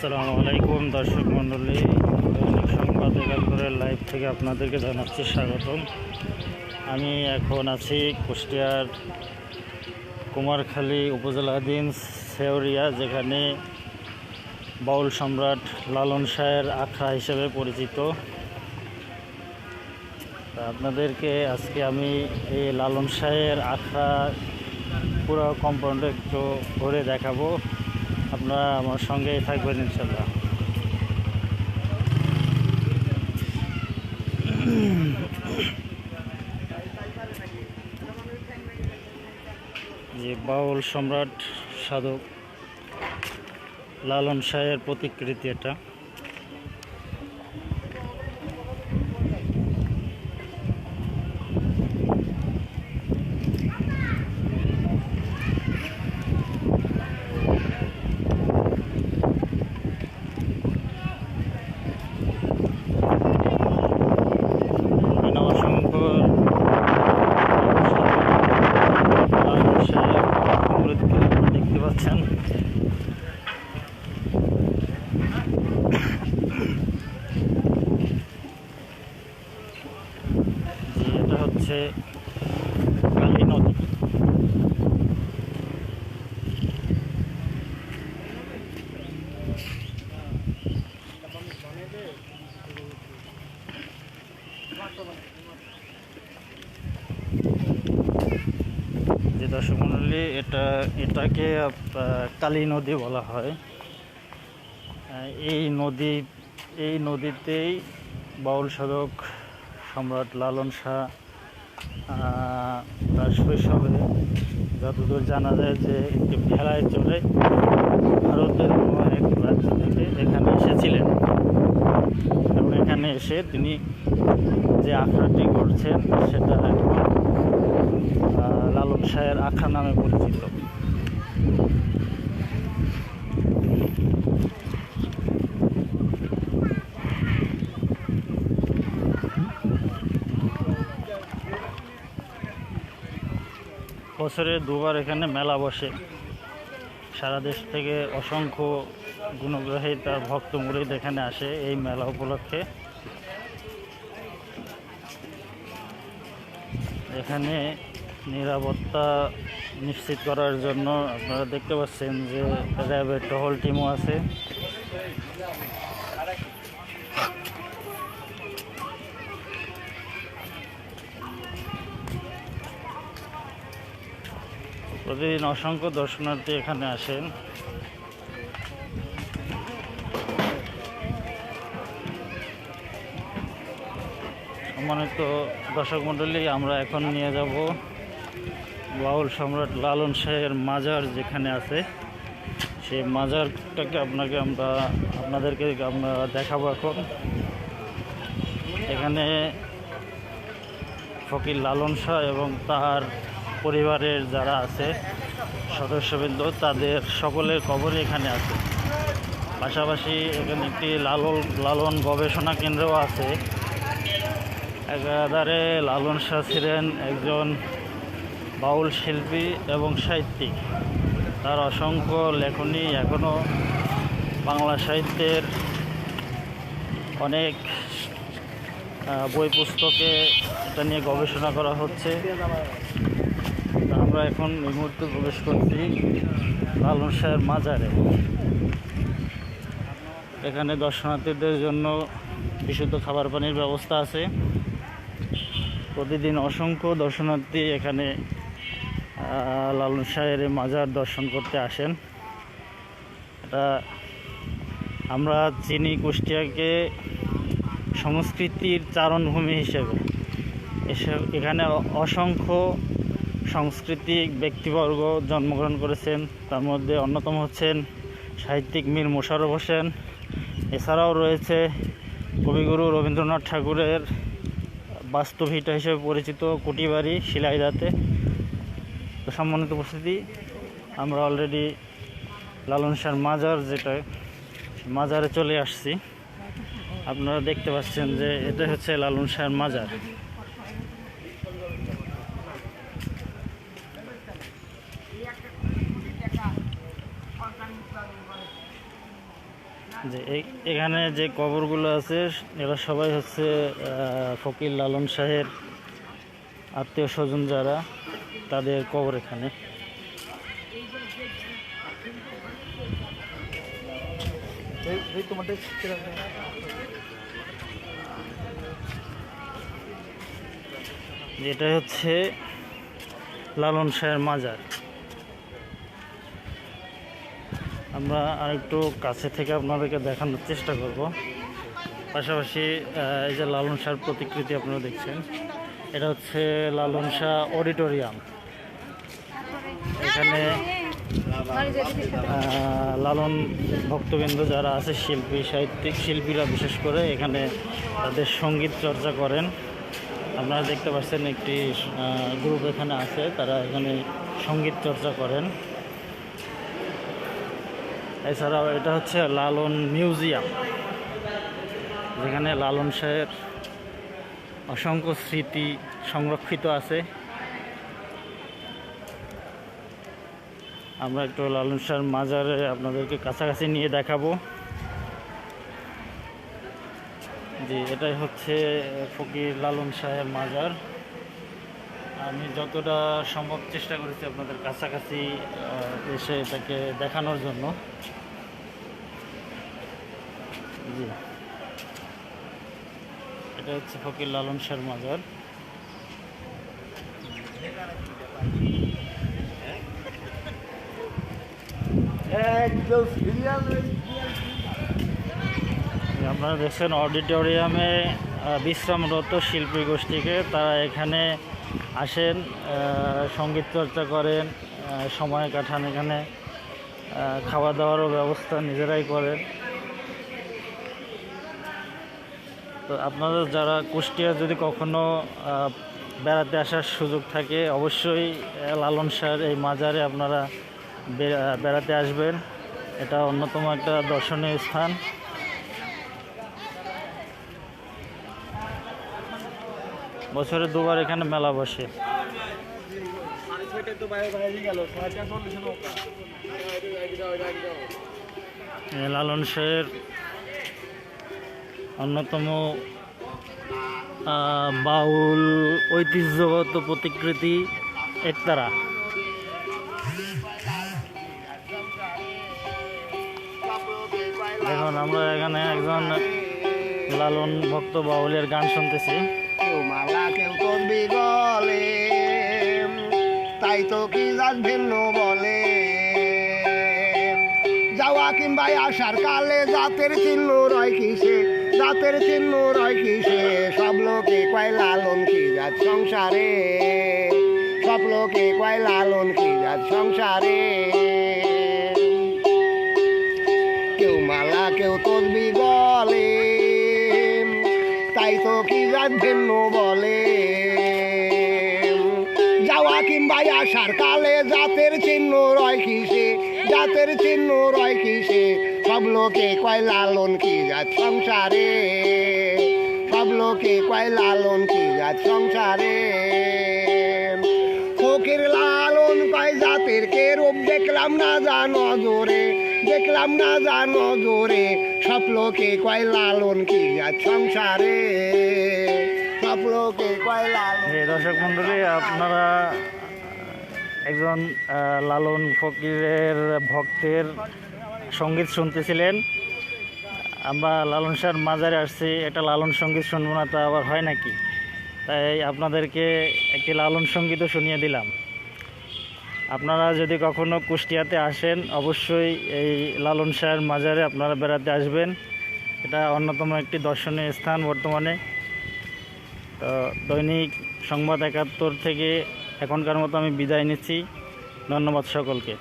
আসসালামু আলাইকুম, দর্শক মণ্ডলী। দৈনিক সংবাদ একাত্তরের লাইভ থেকে আপনাদেরকে জানাচ্ছি স্বাগতম। আমি এখন আছি কুষ্টিয়ার কুমারখালী উপজেলাধীন সেওরিয়া যেখানে বাউল সম্রাট লালন শাহের আখড়া হিসেবে পরিচিত। আপনাদেরকে আজকে আমি এই লালন শাহের আখড়া পুরো কম্পাউন্ডে একটু ঘুরে দেখাবো। আপনারা আমার সঙ্গে থাকবেন ইনশাল্লাহ। যে বাউল সম্রাট সাধক লালন শাহের প্রতিকৃতি এটা এখানে অসংখ্য লালন শাহের মূর্তি দেখতে পাচ্ছেন জি এটা হচ্ছে কালী নদী যে এটা, এটাকে কালী নদী বলা হয়। এই নদী, এই নদীতেই বাউল সাধক সম্রাট লালন শাহ তার শৈশবে যতদূর জানা যায় যে একটি ভেলায় চড়ে ভারতের কোনো এক রাজ্য থেকে এখানে এসেছিলেন। এবং এখানে এসে তিনি যে আখড়াটি করছেন সেটা লালন শাহের আখড়া নামে পরিচিত। বছরে দুবার এখানে মেলা বসে। সারা দেশ থেকে অসংখ্য গুণগ্রাহী তার ভক্ত মুরিদ এখানে আসে এই মেলা উপলক্ষে। এখানে নিরাপত্তা নিশ্চিত করার জন্য আপনারা দেখতে পাচ্ছেন যে র্যাবের টহল টিমও আছে। প্রতিদিন অসংখ্য দর্শনার্থী এখানে আসেন। সম্মানিত দর্শক মণ্ডলী, আমরা এখন নিয়ে যাব বাউল সম্রাট লালন শাহের মাজার যেখানে আছে। সেই মাজারটাকে আপনাকে আমরা, আপনাদেরকে আমরা দেখাবো এখন। এখানে ফকির লালন শাহ এবং তার পরিবারের যারা আছে, সদস্যবৃন্দ, তাদের সকলের কবরই এখানে আছে। পাশাপাশি এখানে একটি লালন লালন গবেষণা কেন্দ্রও আছে। একাধারে লালন শাহ ছিলেন একজন বাউল শিল্পী এবং সাহিত্যিক। তার অসংখ্য লেখনী এখনও বাংলা সাহিত্যের অনেক বই পুস্তকে এটা নিয়ে গবেষণা করা হচ্ছে। আমরা এখন এই মুহূর্তে প্রবেশ করছি লালন শাহের মাজারে। এখানে দর্শনার্থীদের জন্য বিশুদ্ধ খাবার পানির ব্যবস্থা আছে। প্রতিদিন অসংখ্য দর্শনার্থী এখানে লালন শাহের মাজার দর্শন করতে আসেন। এটা আমরা চিনি কুষ্টিয়াকে সংস্কৃতির চারণভূমি হিসেবে। এখানে অসংখ্য সাংস্কৃতিক ব্যক্তিবর্গ জন্মগ্রহণ করেছেন। তার মধ্যে অন্যতম হচ্ছেন সাহিত্যিক মীর মোশাররফ হোসেন। এছাড়াও রয়েছে কবিগুরু রবীন্দ্রনাথ ঠাকুরের বাস্তুভিটা হিসেবে পরিচিত কুটিবাড়ি, শিলাইদাতে। তো সম্মানিত উপস্থিতি, আমরা অলরেডি লালন শাহ মাজার যেটা, মাজারে চলে আসছি। আপনারা দেখতে পাচ্ছেন যে এটা হচ্ছে লালন শাহের মাজার। যে এখানে যে কবরগুলো আছে, এরা সবাই হচ্ছে ফকির লালন শাহের আত্মীয় স্বজন যারা, তাদের কবর এখানে। যেটা হচ্ছে লালন শাহের মাজার। আমরা আরেকটু কাছে থেকে আপনাদেরকে দেখানোর চেষ্টা করব। পাশাপাশি এই যে লালন শাহর প্রতিকৃতি আপনারা দেখছেন, এটা হচ্ছে লালন শাহ অডিটোরিয়াম। এখানে লালন ভক্তবৃন্দ যারা আছে, শিল্পী, সাহিত্যিক, শিল্পীরা বিশেষ করে এখানে তাদের সংগীত চর্চা করেন। আপনারা দেখতে পাচ্ছেন একটি গ্রুপ এখানে আছে, তারা এখানে সংগীত চর্চা করেন। এছাড়াও এটা হচ্ছে লালন মিউজিয়াম, যেখানে লালন শাহের অসংখ্য স্মৃতি সংরক্ষিত আছে। আমরা একটু লালন শাহের মাজারে আপনাদেরকে কাছাকাছি নিয়ে দেখাবো। জি, এটাই হচ্ছে ফকির লালন শাহের মাজার। আমি যতটা সম্ভব চেষ্টা করেছি আপনাদের কাছাকাছি এসে এটাকে দেখানোর জন্য। জি। এটা হচ্ছে ফকির লালন শাহের মাজার। আপনারা দেখছেন অডিটোরিয়ামে বিশ্রামরত শিল্পী গোষ্ঠীকে তারা এখানে আসেন সংগীত চর্চা করেন সময় কাটান এখানে খাওয়া দাওয়ারও ব্যবস্থা নিজেরাই করেন। তো আপনাদের যারা কুষ্টিয়া যদি কখনো বেড়াতে আসার সুযোগ থাকে, অবশ্যই লালন শাহের এই মাজারে আপনারা বেড়াতে আসবেন। এটা অন্যতম একটা দর্শনীয় স্থান। বছরে দুবার এখানে মেলা বসে। লালন শাহের অন্যতম বাউল ঐতিহ্যগত প্রতিকৃতি একতারা। দেখুন, আমরা এখানে একজন লালন ভক্ত বাউলের গান শুনতেছি। কেউ তসবি গলে তাই তো কি জাত ভিন্ন বলে? যাওয়া কিংবা আসার কালে জাতের চিহ্ন রয় কিসে? জাতের চিহ্ন রয় কিসে? সব লোকে কয়, লালন কি জাত সংসারে? সব লোকে কয়, লালন কি জাত সংসারে? কেউ মালা, কেউ তসবি গলে তাই তো কি জাত ভিন্ন বলে? কিংবা আসার কালে জাতের চিহ্ন রয় কিসে? জাতের চিহ্ন রয় কিসে? সব লোকে কয় লালন কি জাত সংসারে? সব লোকে কয় লালন কি জাত সংসারে? ফকির লালন কয় জাতের, কে রূপ দেখলাম না জানো জোরে দেখলাম না জানো জোরে সব লোকে কয় লালন কি জাত সংসারে? দর্শক মণ্ডলী আপনারা একজন লালন ফকিরের ভক্তের সংগীত শুনতেছিলেন। আমরা লালন শাহর মাজারে আসছি, এটা লালন সংগীত শুনব না তা আবার হয় নাকি? তাই আপনাদেরকে একটি লালন সঙ্গীতও শুনিয়ে দিলাম। আপনারা যদি কখনো কুষ্টিয়াতে আসেন, অবশ্যই এই লালন শাহের মাজারে আপনারা বেড়াতে আসবেন। এটা অন্যতম একটি দর্শনীয় স্থান বর্তমানে। তো দৈনিক সংবাদ একাত্তর থেকে এখনকার মতো আমি বিদায় নিচ্ছি। ধন্যবাদ সকলকে।